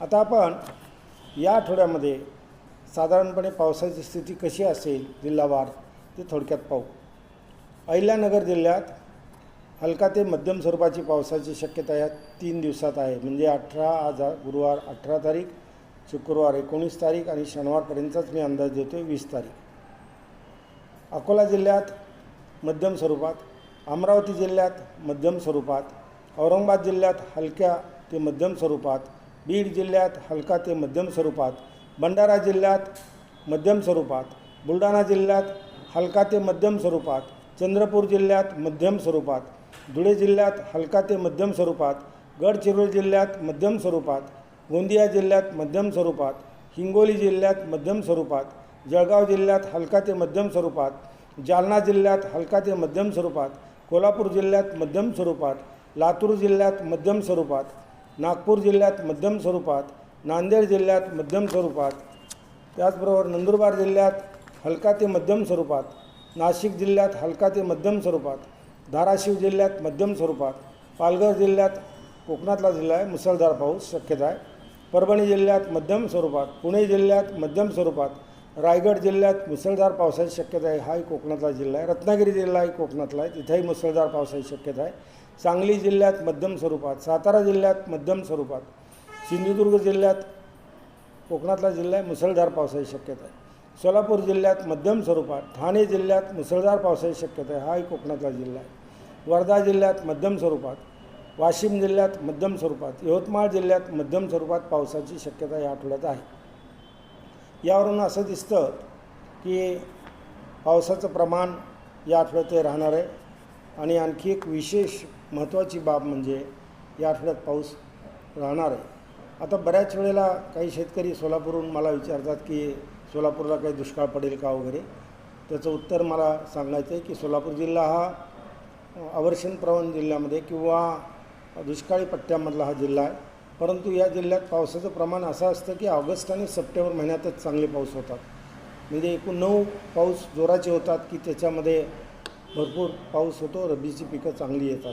आता आपण या आठवड्यामध्ये साधारणपणे पावसाची स्थिती कशी असेल जिल्हावार ते थोडक्यात पाहू. अहिल्यानगर जिल्ह्यात हलका ते मध्यम स्वरूपाची पावसाची शक्यता या तीन दिवसात आहे. म्हणजे अठरा आज गुरुवार अठरा तारीख शुक्रवार एकोणीस तारीख आणि शनिवारपर्यंतच मी अंदाज देतो आहे वीस तारीख. अकोला जिल्ह्यात मध्यम स्वरूपात अमरावती जिल्ह्यात मध्यम स्वरूपात औरंगाबाद जिल्ह्यात हलक्या ते मध्यम स्वरूपात बीड जिल्ह्यात हलका ते मध्यम स्वरूपात भंडारा जिल्ह्यात मध्यम स्वरूपात बुलढाणा जिल्ह्यात हलका ते मध्यम स्वरूपात चंद्रपूर जिल्ह्यात मध्यम स्वरूपात धुळे जिल्ह्यात हलका ते मध्यम स्वरूपात गडचिरोली जिल्ह्यात मध्यम स्वरूपात गोंदिया जिल्ह्यात मध्यम स्वरूपात हिंगोली जिल्ह्यात मध्यम स्वरूपात जळगाव जिल्ह्यात हलका ते मध्यम स्वरूपात जालना जिल्ह्यात हलका ते मध्यम स्वरूपात कोल्हापूर जिल्ह्यात मध्यम स्वरूपात लातूर जिल्ह्यात मध्यम स्वरूपात नागपूर जिल्ह्यात मध्यम स्वरूपात नांदेड जिल्ह्यात मध्यम स्वरूपात त्याचबरोबर नंदुरबार जिल्ह्यात हलका ते मध्यम स्वरूपात नाशिक जिल्ह्यात हलका ते मध्यम स्वरूपात धाराशिव जिल्ह्यात मध्यम स्वरूपात पालघर जिल्ह्यात कोकणातला जिल्हा आहे मुसळधार पाऊस शक्यता आहे. परभणी जिल्ह्यात मध्यम स्वरूपात पुणे जिल्ह्यात मध्यम स्वरूपात रायगड जिल्ह्यात मुसळधार पावसाची शक्यता आहे हाही कोकणातला जिल्हा आहे. रत्नागिरी जिल्हा आहे कोकणातला आहे तिथेही मुसळधार पावसाची शक्यता आहे. सांगली जिल्ह्यात मध्यम स्वरूपात सातारा जिल्ह्यात मध्यम स्वरूपात सिंधुदुर्ग जिल्ह्यात कोकणातला जिल्हा आहे मुसळधार पावसाची शक्यता आहे. सोलापूर जिल्ह्यात मध्यम स्वरूपात ठाणे जिल्ह्यात मुसळधार पावसाची शक्यता आहे हाही कोकणातला जिल्हा आहे. वर्धा जिल्ह्यात मध्यम स्वरूपात वाशिम जिल्ह्यात मध्यम स्वरूपात यवतमाळ जिल्ह्यात मध्यम स्वरूपात पावसाची शक्यता या आठवड्यात आहे. यावरून असं दिसतं की पावसाचं प्रमाण या आठवड्यात राहणार आहे. आणि आणखी एक विशेष महत्त्वाची बाब म्हणजे या आठवड्यात पाऊस राहणार आहे. आता बऱ्याच वेळेला काही शेतकरी सोलापूरहून मला विचारतात की सोलापूरला काही दुष्काळ पडेल का वगैरे? त्याचं उत्तर मला सांगायचं आहे की सोलापूर जिल्हा हा अवर्षण प्रवण जिल्ह्यामध्ये किंवा दुष्काळी पट्ट्यामधला हा जिल्हा आहे. परंतु या जिल्ह्यात पावसाचं प्रमाण असं असतं की ऑगस्ट आणि सप्टेंबर महिन्यातच चांगले पाऊस होतात. म्हणजे एकूण नऊ पाऊस जोराचे होतात की त्याच्यामध्ये भरपूर पाऊस होतो रब्बीची पिकं चांगली येतात.